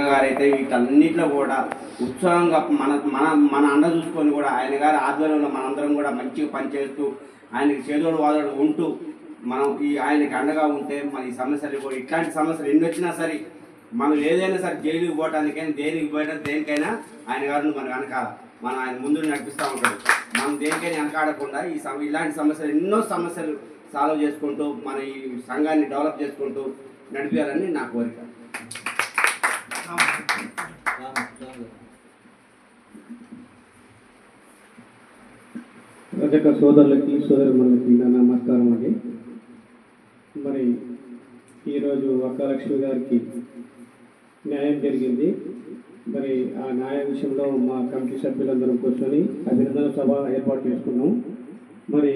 గారైతే వీటన్నిటిలో కూడా ఉత్సాహంగా మన మన మన అండ చూసుకొని కూడా ఆయన గారి ఆధ్వర్యంలో మనందరం కూడా మంచిగా పనిచేస్తూ ఆయనకి చేదోడు వాదోడు ఉంటూ మనం ఈ ఆయనకి అండగా ఉంటే మన ఈ సమస్యలు కూడా ఇట్లాంటి సమస్యలు ఎన్ని వచ్చినా సరే మనం ఏదైనా సరే జైలుకి పోవటానికైనా దేనికి పోయడం దేనికైనా ఆయన గారిని మనం వెనకాల మనం ఆయన ముందు నడిపిస్తూ ఉంటాడు. మనం దేనికైనా వెనకాడకుండా ఈ సమ ఇలాంటి సమస్యలు ఎన్నో సమస్యలు సాల్వ్ చేసుకుంటూ మన ఈ సంఘాన్ని డెవలప్ చేసుకుంటూ నడిపించాలని నా కోరిక. రజక సోదరులకి సోదరులకి నా నమస్కారం అండి. మరి ఈరోజు అక్కలక్ష్మి గారికి న్యాయం జరిగింది. మరి ఆ న్యాయ విషయంలో మా కమిటీ సభ్యులందరం కూర్చొని అభినందన సభ ఏర్పాటు చేసుకున్నాం. మరి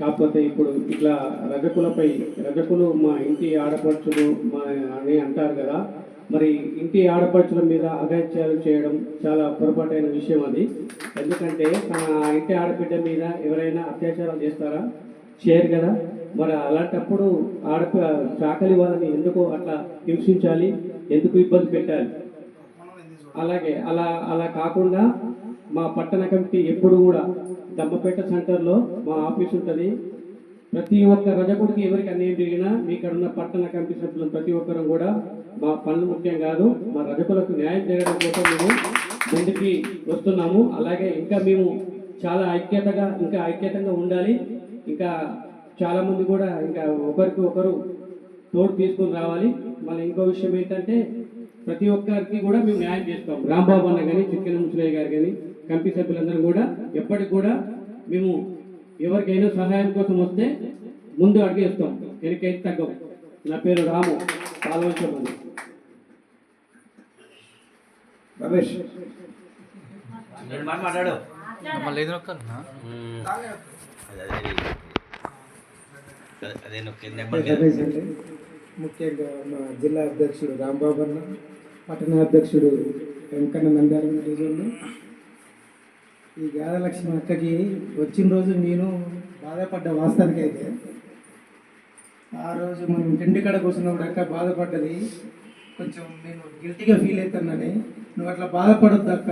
కాకపోతే ఇప్పుడు ఇట్లా రజకులపై రజకులు మా ఇంటి ఆడపడుచులు మా అని అంటారు కదా మరి ఇంటి ఆడపడుచుల మీద అగాత్యాలు చేయడం చాలా పొరపాటైన విషయం అది. ఎందుకంటే తన ఇంటి ఆడబిడ్డ మీద ఎవరైనా అత్యాచారం చేస్తారా? చేయరు కదా. మరి అలాంటప్పుడు ఆడప చాకలి వాళ్ళని ఎందుకు అట్లా హింసించాలి? ఎందుకు ఇబ్బంది పెట్టాలి? అలాగే అలా అలా కాకుండా మా పట్టణ కమిటీ ఎప్పుడు కూడా దమ్మపేట సెంటర్లో మా ఆఫీస్ ఉంటుంది. ప్రతి ఒక్క రజకుడికి ఎవరికి అన్యాయం జరిగినా మీ ఇక్కడ ఉన్న పట్టణ కమిటీ సభ్యులు ప్రతి ఒక్కరూ కూడా మా పనులు ముఖ్యం కాదు మా రజకులకు న్యాయం జరగడం కోసం మేము ముందుకి వస్తున్నాము. అలాగే ఇంకా మేము చాలా ఐక్యతగా ఇంకా ఐక్యతంగా ఉండాలి. ఇంకా చాలామంది కూడా ఇంకా ఒకరికి ఒకరు తోడు తీసుకొని రావాలి. మళ్ళీ ఇంకో విషయం ఏంటంటే ప్రతి ఒక్కరికి కూడా మేము న్యాయం చేస్తాం. రాంబాబు అన్న కానీ చిక్కెన ముసలయ్య గారు కానీ కమిటీ సభ్యులందరూ కూడా ఎప్పటికి కూడా మేము ఎవరికైనా సహాయం కోసం వస్తే ముందు అడిగేస్తాం వెనకైతే తగ్గం. నా పేరు రాము. పాలవంచమని రమేష్. మాట్లాడు. మళ్ళీ ఏదో నొక్కాలన్నా అదే ముఖ్యంగా మా జిల్లా అధ్యక్షుడు రాంబాబు అన్న పట్టణ అధ్యక్షుడు వెంకన్న నందారం రోజుల్లో ఈ గాదలక్ష్మి అక్కకి వచ్చిన రోజు నేను బాధపడ్డ వాస్తవానికి అయితే ఆ రోజు మనం తిండి కడ కూర్చున్నప్పుడు అక్క బాధపడ్డది. కొంచెం నేను గిల్టీగా ఫీల్ అవుతానని నువ్వు అట్లా బాధపడొద్దు అక్క.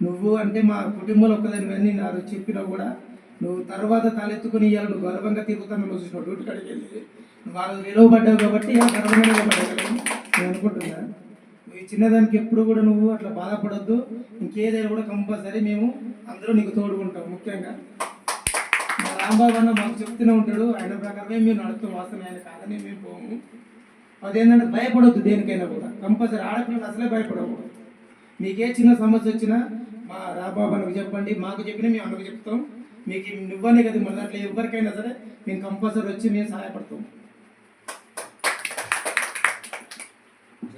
నువ్వు అంటే మా కుటుంబంలో ఒక్కదానివన్నీ నాకు చెప్పినా కూడా నువ్వు తర్వాత తలెత్తుకుని ఇవ్వాలి నువ్వు గర్వంగా తిరుగుతాను చూసినావు డ్యూటీ కాడికి వెళ్ళి నువ్వు ఆ రోజు నిలవబడ్డావు కాబట్టి ఆ గర్వంగా నిలవబడ్డావు నేను అనుకుంటున్నా. చిన్నదానికి ఎప్పుడు కూడా నువ్వు అట్లా బాధపడద్దు. ఇంకేదైనా కూడా కంపల్సరీ మేము అందరూ నీకు తోడుకుంటాం ముఖ్యంగా. మా రాంబాబు అన్న మాకు చెప్తూనే ఉంటాడు ఆయన ప్రకారమే మేము నడుస్తాం వాస్తవం ఆయన కాదని మేము పోము. అదేంటంటే భయపడొద్దు దేనికైనా కూడా. కంపల్సరీ ఆడపిల్లలు అసలే భయపడకూడదు. మీకే చిన్న సమస్య వచ్చినా మా రాబాబు అన్నకు చెప్పండి మాకు చెప్పినా మేము అన్నకు చెప్తాం. మీకు నువ్వనే కదా మన దాంట్లో ఎవరికైనా సరే మేము కంపల్సరీ వచ్చి మేము సహాయపడతాం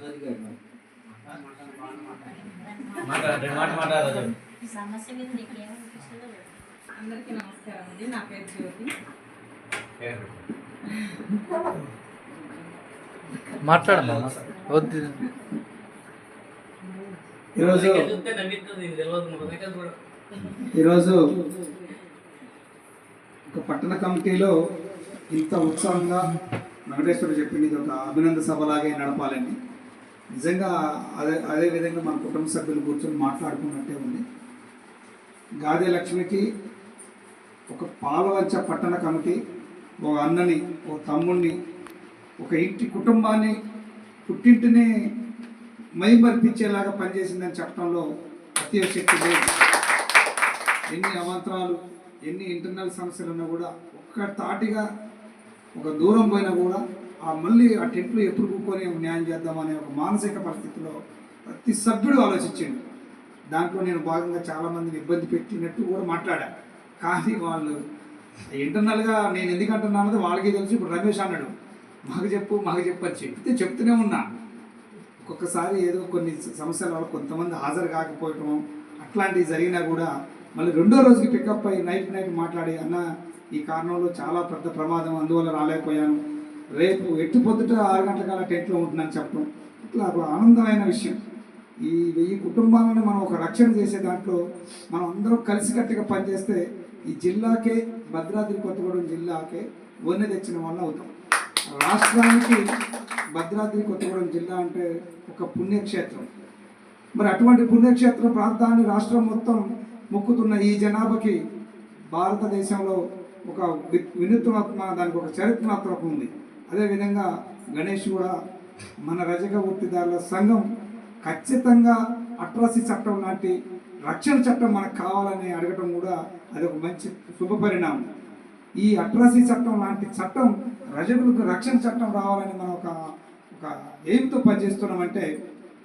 రెండు మాట మాట్లాడదు సమస్య మీద నీకు ఏమనిపిస్తుందో చెప్పు. అందరికీ నమస్కారం అండి. నా పేరు జ్యోతి. మాట్లాడమ్మా. వద్దు. ఈరోజు ఈరోజు ఒక పట్టణ కమిటీలో ఇంత ఉత్సాహంగా వెంకటేశ్వరుడు చెప్పింది ఇది ఒక అభినంద సభలాగే నడపాలని నిజంగా అదే అదే విధంగా మన కుటుంబ సభ్యులు కూర్చొని మాట్లాడుకున్నట్టే ఉంది. గాదే లక్ష్మికి ఒక పాలవంచ పట్టణ కమిటీ ఒక అన్నని ఒక తమ్ముడిని ఒక ఇంటి కుటుంబాన్ని పుట్టింటిని మైమర్పించేలాగా పనిచేసిందని చెప్పడంలో అత్యవశక్తి లేదు. ఎన్ని అవాంతరాలు ఎన్ని ఇంటర్నల్ సమస్యలు ఉన్నా కూడా ఒక్క తాటిగా ఒక దూరం పోయినా కూడా మళ్ళీ ఆ టెంట్లో ఎప్పుడు కూకొని న్యాయం చేద్దామనే ఒక మానసిక పరిస్థితిలో ప్రతి సభ్యుడు ఆలోచించండి. దాంట్లో నేను భాగంగా చాలామందిని ఇబ్బంది పెట్టినట్టు కూడా మాట్లాడాను కానీ వాళ్ళు ఇంటర్నల్గా నేను ఎందుకు అంటున్నానో వాళ్ళకి తెలుసు. ఇప్పుడు రమేష్ అన్నాడు మాకు చెప్పు మాకు చెప్పు అని చెప్తే చెప్తూనే ఉన్నా. ఒక్కొక్కసారి ఏదో కొన్ని సమస్యల వల్ల కొంతమంది హాజరు కాకపోవటం అట్లాంటివి జరిగినా కూడా మళ్ళీ రెండో రోజుకి పికప్ అయ్యి నైట్ నైట్ మాట్లాడి అన్న ఈ కారణంలో చాలా పెద్ద ప్రమాదం అందువల్ల రాలేకపోయాను. రేపు ఎట్టు పొద్దుట ఆరు గంటల కాల టెంట్లో ఉంటుందని చెప్పడం ఇట్లా ఒక ఆనందమైన విషయం. ఈ వెయ్యి కుటుంబాలను మనం ఒక రక్షణ చేసే దాంట్లో మనం అందరం కలిసికట్టుగా పనిచేస్తే ఈ జిల్లాకే భద్రాద్రి కొత్తగూడెం జిల్లాకే వన్నె తెచ్చిన వల్ల అవుతాం. రాష్ట్రానికి భద్రాద్రి కొత్తగూడెం జిల్లా అంటే ఒక పుణ్యక్షేత్రం. మరి అటువంటి పుణ్యక్షేత్ర ప్రాంతాన్ని రాష్ట్రం మొత్తం మొక్కుతున్న ఈ జనాభాకి భారతదేశంలో ఒక వినూత్నాత్మ దానికి ఒక చరిత్రాత్మకం ఉంది. అదేవిధంగా గణేష్ కూడా మన రజక వృత్తిదారుల సంఘం ఖచ్చితంగా అట్రాసి చట్టం లాంటి రక్షణ చట్టం మనకు కావాలని అడగటం కూడా అది ఒక మంచి శుభ పరిణామం. ఈ అట్రాసి చట్టం లాంటి చట్టం రజకులకు రక్షణ చట్టం రావాలని మనం ఒక ఒక ఎయిమ్తో పనిచేస్తున్నామంటే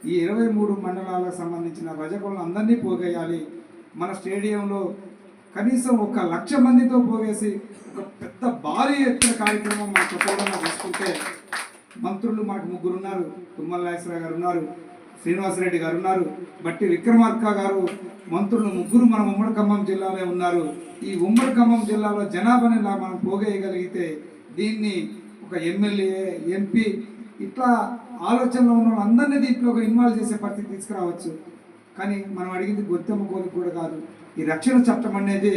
ఈ ఇరవై మూడు మండలాలకు సంబంధించిన రజకులను అందరినీ పోగేయాలి. మన స్టేడియంలో కనీసం ఒక లక్ష మందితో పోగేసి ఒక పెద్ద భారీ ఎత్తున కార్యక్రమం మన కొత్తగూడెంలో తీసుకుంటే మంత్రులు మాకు ముగ్గురు ఉన్నారు తుమ్మల నాగేశ్వరరావు గారు ఉన్నారు శ్రీనివాసరెడ్డి గారు ఉన్నారు బట్టి విక్రమార్క గారు మంత్రులు ముగ్గురు మన ఉమ్మడి ఖమ్మం జిల్లాలో ఉన్నారు. ఈ ఉమ్మడి ఖమ్మం జిల్లాలో జనాభాని మనం పోగేయగలిగితే దీన్ని ఒక ఎమ్మెల్యే ఎంపీ ఇట్లా ఆలోచనలో ఉన్న వాళ్ళందరినీ దీంట్లో ఇన్వాల్వ్ చేసే పరిస్థితి తీసుకురావచ్చు. కానీ మనం అడిగింది గొత్తెమ్మ కోరిక కూడా కాదు. ఈ రక్షణ చట్టం అనేది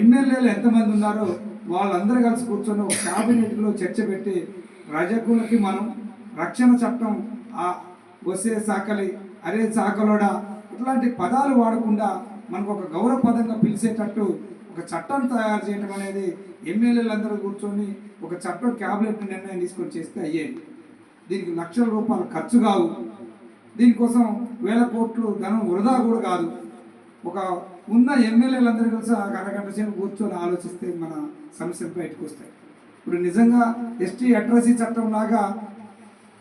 ఎమ్మెల్యేలు ఎంతమంది ఉన్నారో వాళ్ళందరూ కలిసి కూర్చొని ఒక క్యాబినెట్లో చర్చ పెట్టి రజకులకి మనం రక్షణ చట్టం వసే సాకలి అరే సాకలోడా ఇట్లాంటి పదాలు వాడకుండా మనకు ఒక గౌరవ పదంగా పిలిచేటట్టు ఒక చట్టం తయారు చేయడం అనేది ఎమ్మెల్యేలందరూ కూర్చొని ఒక చట్టం క్యాబినెట్ నిర్ణయం తీసుకొని చేస్తే అయ్యేది దీనికి లక్షల రూపాయలు ఖర్చు కావు. దీనికోసం వేల కోట్లు ధనం వృధా కూడా కాదు. ఒక ఉన్న ఎమ్మెల్యేలందరూ కలిసి ఆ అరగంట సేపు కూర్చొని ఆలోచిస్తే మన సమస్యలు బయటకు వస్తాయి. ఇప్పుడు నిజంగా ఎస్టీ అడ్రసీ చట్టం లాగా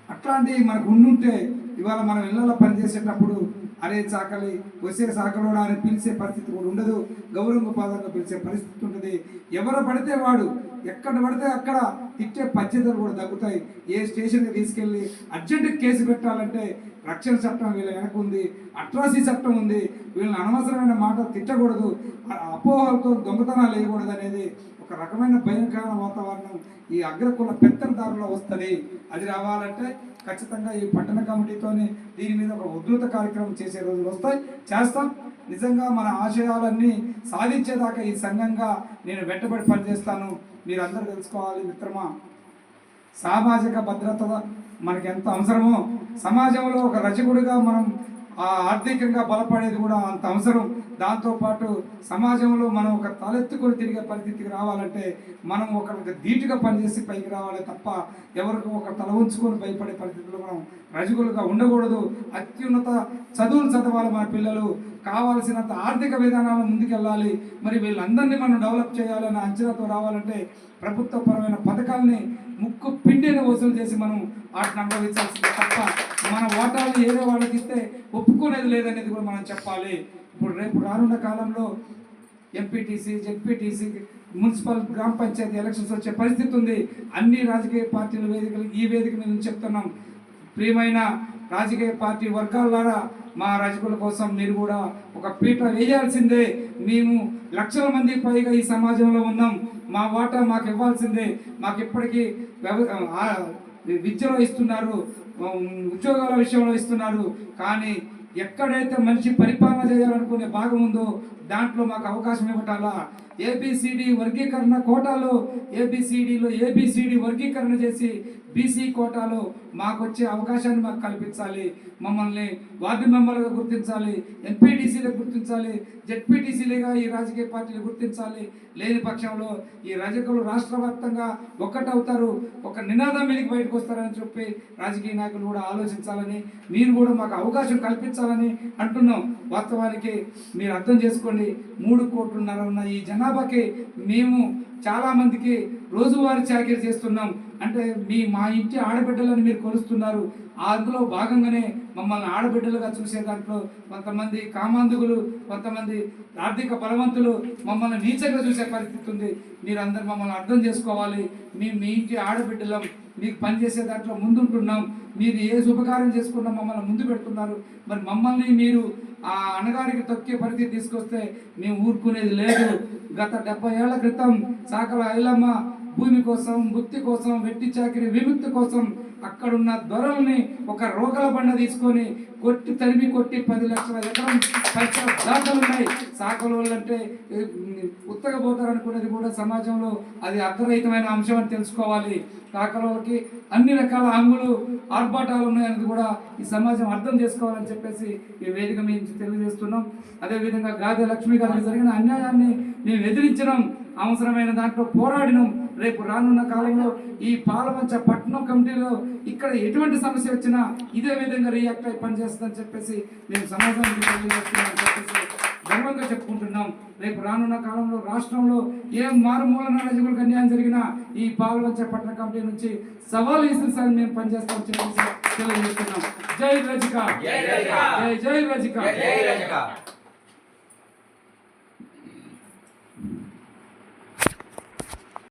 అట్లాంటివి మనకు ఉండుంటే ఇవాళ మనం ఇళ్ళలో పనిచేసేటప్పుడు అరే చాకలి వచ్చే సాకలోడా అని పిలిచే పరిస్థితి కూడా ఉండదు. గౌరవ పాదంగా పిలిచే పరిస్థితి ఉంటుంది. ఎవరు పడితే వాడు ఎక్కడ పడితే అక్కడ తిట్టే పద్ధతులు కూడా తగ్గుతాయి. ఏ స్టేషన్కి తీసుకెళ్ళి అర్జెంటు కేసు పెట్టాలంటే రక్షణ చట్టం వీళ్ళ వెనక ఉంది అట్రాసిటీ చట్టం ఉంది. వీళ్ళని అనవసరమైన మాట తిట్టకూడదు. అపోహలతో దొంగతనాలు వేయకూడదు అనేది ఒక రకమైన భయంకరమైన వాతావరణం ఈ అగ్రకుల పెత్తనదారులో వస్తుంది. అది రావాలంటే ఖచ్చితంగా ఈ పట్టణ కమిటీతోని దీని మీద ఒక ఉధృత కార్యక్రమం చేసే రోజులు వస్తాయి. చేస్తాం. నిజంగా మన ఆశయాలన్నీ సాధించేదాకా ఈ సంఘంగా నేను వెంటబడి పనిచేస్తాను. మీరు అందరూ తెలుసుకోవాలి మిత్రమా. సామాజిక భద్రత మనకి ఎంత అవసరమో సమాజంలో ఒక రచకుడిగా మనం ఆ ఆర్థికంగా బలపడేది కూడా అంత అవసరం. దాంతోపాటు సమాజంలో మనం ఒక తలెత్తుకొని తిరిగే పరిస్థితికి రావాలంటే మనం ఒకరికి ధీటుగా పనిచేసి పైకి రావాలి తప్ప ఎవరికి ఒక తల ఉంచుకొని భయపడే పరిస్థితుల్లో మనం రజకులుగా ఉండకూడదు. అత్యున్నత చదువులు చదవాలి మన పిల్లలు. కావాల్సినంత ఆర్థిక విధానాలు ముందుకెళ్ళాలి. మరి వీళ్ళందరినీ మనం డెవలప్ చేయాలనే అంచనాతో రావాలంటే ప్రభుత్వపరమైన పథకాలని ముక్కు పిండిని వసూలు చేసి మనం వాటిని అనుభవించాల్సింది తప్ప మన వాటాలు ఏదో వాళ్ళకి ఇస్తే ఒప్పుకునేది లేదనేది కూడా మనం చెప్పాలి. ఇప్పుడు రేపు రానున్న కాలంలో ఎంపీటీసీ జెడ్పీటీసీ మున్సిపల్ గ్రామ పంచాయతీ ఎలక్షన్స్ వచ్చే పరిస్థితి ఉంది. అన్ని రాజకీయ పార్టీల వేదికలు ఈ వేదిక మీద చెప్తున్నాం. ప్రియమైన రాజకీయ పార్టీ వర్గాల మా రజకుల కోసం మీరు కూడా ఒక పీట వేయాల్సిందే. మేము లక్షల మంది పైగా ఈ సమాజంలో ఉన్నాం. మా వాటా మాకు ఇవ్వాల్సిందే. మాకు ఇప్పటికీ వ్యవ విద్యలో ఇస్తున్నారు ఉద్యోగాల విషయంలో ఇస్తున్నారు కానీ ఎక్కడైతే మనిషి పరిపాలన చేయాలనుకునే భాగం ఉందో దాంట్లో మాకు అవకాశం ఇవ్వటాలా? ఏబిసిడి వర్గీకరణ కోటాలో ఏబిసిడిలో ఏబిసిడి వర్గీకరణ చేసి బీసీ కోటాలో మాకు వచ్చే అవకాశాన్ని మాకు కల్పించాలి. మమ్మల్ని వార్డు మెంబర్లుగా గుర్తించాలి ఎంపీటీసీలుగా గుర్తించాలి జెడ్పీటీసీలుగా ఈ రాజకీయ పార్టీలు గుర్తించాలి. లేని పక్షంలో ఈ రజకులు రాష్ట్ర వ్యాప్తంగా ఒక్కటవుతారు. ఒక నినాదం మీదకి బయటకు వస్తారని చెప్పి రాజకీయ నాయకులు కూడా ఆలోచించాలని మీరు కూడా మాకు అవకాశం కల్పించాలని అంటున్నాం. వాస్తవానికి మీరు అర్థం చేసుకోండి మూడు కోట్లున్నర ఉన్న ఈ జనాభాకి మేము చాలా మందికి రోజువారీ చాకరీ చేస్తున్నాం. అంటే మీ మా ఇంటి ఆడబిడ్డలను మీరు కొలుస్తున్నారు. అందులో భాగంగానే మమ్మల్ని ఆడబిడ్డలుగా చూసే దాంట్లో కొంతమంది కామాంధుగులు కొంతమంది ఆర్థిక బలవంతులు మమ్మల్ని నీచంగా చూసే పరిస్థితి ఉంది. మీరందరూ మమ్మల్ని అర్థం చేసుకోవాలి. మేము మీ ఇంటి ఆడబిడ్డలం. మీకు పనిచేసే దాంట్లో ముందుంటున్నాం. మీరు ఏ శుభకార్యం చేసుకున్నా మమ్మల్ని ముందు పెడుతున్నారు. మరి మమ్మల్ని మీరు ఆ అన్నగారికి తొక్కే పరిస్థితి తీసుకొస్తే మేము ఊరుకునేది లేదు. గత డెబ్బై ఏళ్ళ క్రితం సాకల ఐలమ్మ భూమి కోసం ముక్తి కోసం వెట్టి చాకిరి విముక్తి కోసం అక్కడున్న దొరల్ని ఒక రోకల బండ తీసుకొని కొట్టి తరిమి కొట్టి పది లక్షల ఎకరం పైసల దాఖలు ఉన్నాయి. సాకల అంటే ఏ, ఉత్తగా అనుకునేది కూడా సమాజంలో అది అర్థరహితమైన అంశం అని తెలుసుకోవాలి. సాకల అన్ని రకాల హంగులు ఆర్భాటాలు ఉన్నాయనేది కూడా ఈ సమాజం అర్థం చేసుకోవాలని చెప్పేసి ఈ వేదిక మీద తెలియజేస్తున్నాం. అదేవిధంగా గాదే లక్ష్మి గారికి జరిగిన అన్యాయాన్ని మేము ఎదిరించడం అవసరమైన దాంట్లో పోరాడినాం. రేపు రానున్న కాలంలో ఈ పాలమంచ పట్టణం కమిటీలో ఇక్కడ ఎటువంటి సమస్య వచ్చినా ఇదే విధంగా రియాక్ట్ అయి పనిచేస్తుందని చెప్పేసి మేము సమాజానికి తెలియజేస్తున్నామని చెప్పేసి గర్వంగా చెప్పుకుంటున్నాం. రేపు రానున్న కాలంలో రాష్ట్రంలో ఏ మారుమూల రాజకులకు అన్యాయం జరిగినా ఈ పాలవంచ పట్టణ కమిటీ నుంచి సవాల్ సార్ మేము పనిచేస్తామని చెప్పేసి తెలియజేస్తున్నాం. జై రజిక. జై జై రజిక.